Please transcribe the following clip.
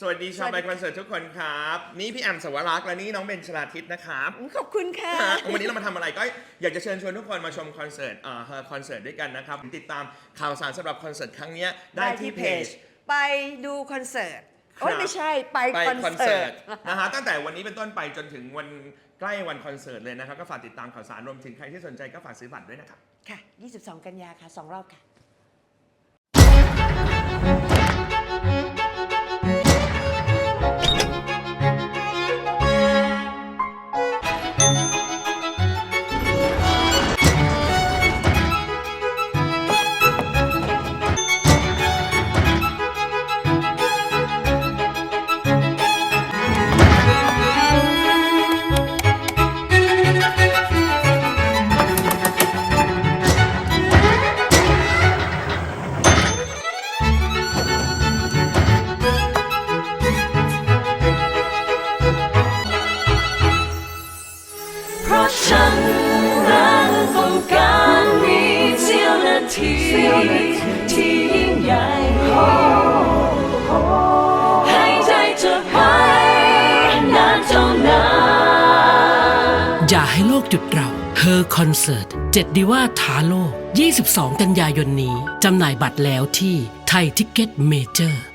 สวัสดีชาวสวัไปสดีคอนเสิร์ตทุกคนครับ นี่พี่แอมสวรักษ์และนี่น้องเบนชลาทิศนะครับ ขอบคุณค่ะ วันนี้เรามาทำอะไรก็อยากจะเชิญชวนทุกคนมาชมคอนเสิร์ตเอ่อคอนเสิร์ตด้วยกันนะครับ ติดตามข่าวสารสำหรับคอนเสิร์ตครั้งเนี้ยได้ที่เพจ ไปดูคอนเสิร์ต โอ้ยครับไม่ใช่ไปไปคอนคอนเสิเสิร์ร์ตต นะฮะตั้งแต่วันนี้เป็นต้นไปจนถึงวันใกล้วันคอนเสิร์ตเลยนะครับ ก็ฝากติดตามข่าวสารรวมถึงใครที่สนใจก็ฝากซื้อบัตรด้วยนะครับ ค่ะ 22 กันยาค่ะ 2 รอบค่ะะฉันนั้นต้องการมีเสี้ยวนาที ที่ยิ่งใหญ่ให้ใจเธอไปนานเท่านานอย่าให้โลกหยุดเราเฮอคอนเสิร์ต7ดีว่าท้าโลก 22 กันยายนนี้จำหน่ายบัตรแล้วที่ไทยทิกเก็ตเมเจอร์